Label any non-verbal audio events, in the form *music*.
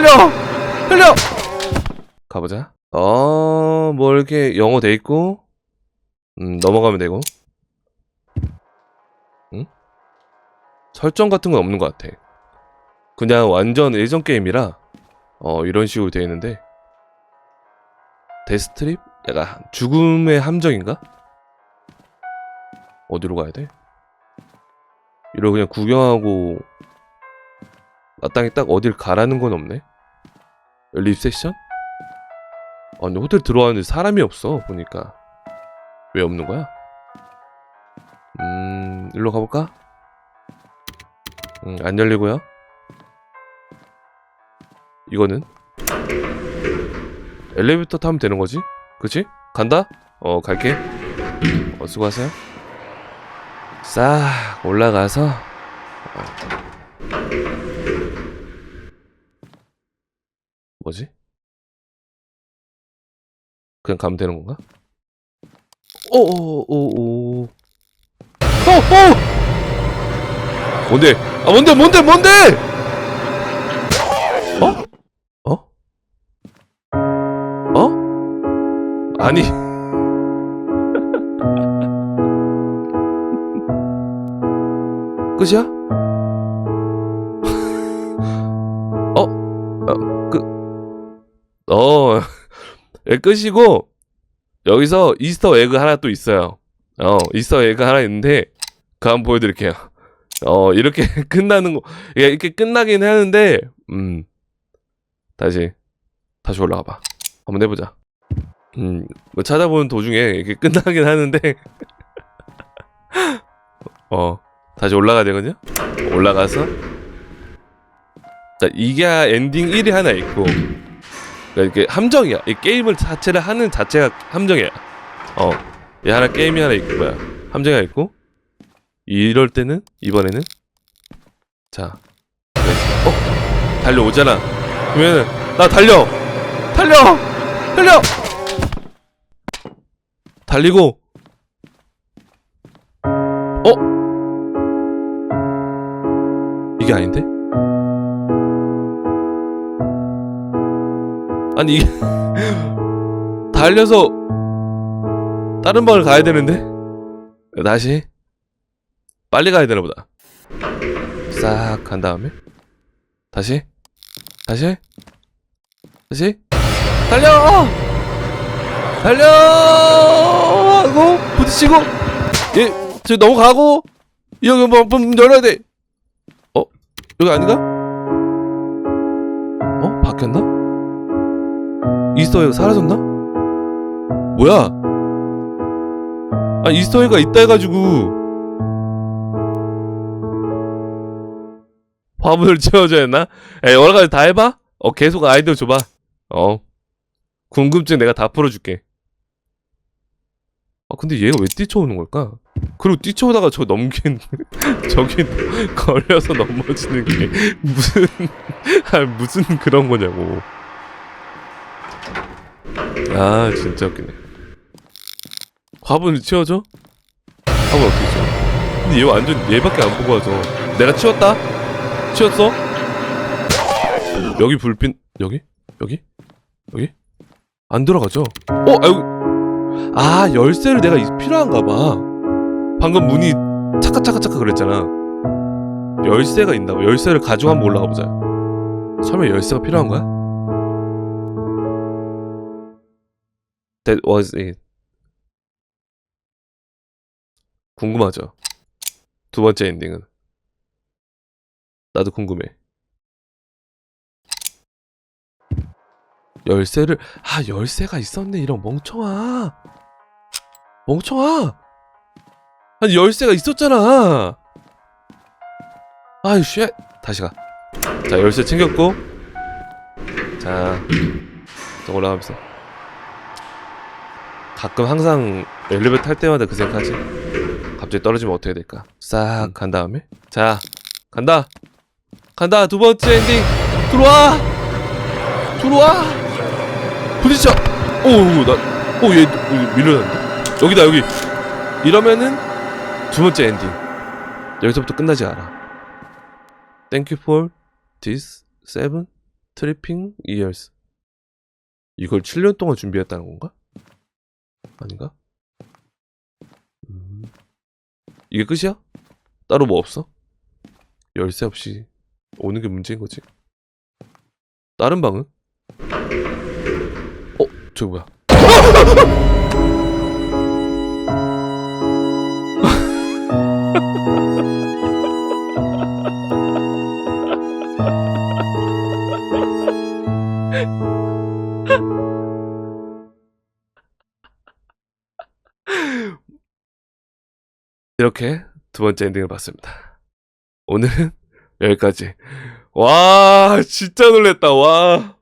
달려! 달려! 가보자. 어, 뭐 이렇게 영어 돼 있고, 음, 넘어가면 되고. 응? 설정 같은 건 없는 것 같아. 그냥 완전 예전 게임이라, 어, 이런 식으로 돼 있는데, 데스트립? 약간 죽음의 함정인가? 어디로 가야 돼? 이러고 그냥 구경하고 마땅히 딱 어딜 가라는 건 없네. 리셉션? 아, 근데 호텔 들어왔는데 사람이 없어 보니까 왜 없는 거야? 음, 일로 가볼까? 음, 안 열리고요. 이거는 엘리베이터 타면 되는 거지? 그치? 간다? 어, 갈게. 어, 수고하세요. 싹 올라가서 어. 뭐지? 그냥 가면 되는 건가? 오오오오 오! 오! 뭔데? 아 뭔데 뭔데 뭔데? 어? 어? 어? 아니 *laughs* 끝이야? 어, 예, 끝이고, 여기서 이스터 에그 하나 또 있어요. 어, 이스터 에그 하나 있는데, 그거 한번 보여드릴게요. 어, 이렇게 *laughs* 끝나는 거, 예, 이렇게 끝나긴 하는데, 음, 다시, 다시 올라가 봐. 한번 해보자. 음, 뭐 찾아보는 도중에 이렇게 *laughs* 끝나긴 하는데, *laughs* 어, 다시 올라가야 되거든요? 올라가서 자 이게 엔딩 1이 하나 있고 그러니까 이게 함정이야 이 게임을 자체를 하는 자체가 함정이야 어 얘 하나 게임이 하나 있고 뭐야 함정이 하나 있고 이럴 때는 이번에는 자 네. 어? 달려오잖아 그러면은 나 달려 달려 달려 달리고 어? 이게 아닌데? 아니 이게 달려서 다른 방을 가야 되는데? 다시? 빨리 가야 되나 보다. 싹 간 다음에? 다시? 다시? 다시? 달려! 달려! 하고 부딪히고? 예저 넘어가고? 여기 뭐문 열어야 돼. 여기 아닌가? 어? 바뀌었나? 이스터에가 사라졌나? 뭐야? 아 이스터에가 있다 해가지고 화분을 *laughs* 채워줘야 했나? 에 여러 가지 다 해봐? 어 계속 아이디어 줘봐 어 궁금증 내가 다 풀어줄게 아 근데 얘가 왜 뛰쳐오는 걸까? 그리고 뛰쳐오다가 저 넘긴 *laughs* 저기 *laughs* 걸려서 넘어지는 게 무슨 아 무슨 그런 거냐고 아 진짜 웃기네 화분을 치워줘? 화분 어떻게 치워? 근데 얘 완전 얘밖에 안 보고 와서 내가 치웠다? 치웠어? 여기 불빛 여기? 여기? 여기? 안 들어가죠? 어? 아유 아 열쇠를 내가 이- 필요한가 봐 방금 문이 차카차카차카 그랬잖아 열쇠가 있나 봐 열쇠를 가지고 한번 올라가 보자 설마 열쇠가 필요한 거야? That was it 궁금하죠? 두 번째 엔딩은? 나도 궁금해. 열쇠를 아 열쇠가 있었네. 이런 멍청아. 멍청아! 아니 열쇠가 있었잖아. 아유 쉣. 다시 가 자 열쇠 챙겼고. 자또 올라가면서 가끔 항상 엘리베이터 탈 때마다 그 생각하지. 갑자기 떨어지면 어떻게 될까? 싹 간 다음에? 자 간다. 간다. 두 번째 엔딩. 들어와. 들어와. 부딪혀. 오나오얘 밀려났는데. 여기다 여기. 이러면은 두 번째 엔딩. 여기서부터 끝나지 않아. Thank you for this seven 트리핑 2years. 이걸 7년 동안 준비했다는 건가? 아닌가? 음. 이게 끝이야? 따로 뭐 없어? 열쇠 없이 오는 게 문제인 거지. 다른 방은? 어, 저기 뭐야? 이렇게 두 번째 엔딩을 봤습니다. 오늘은 여기까지. 와, 진짜 놀랬다. 와.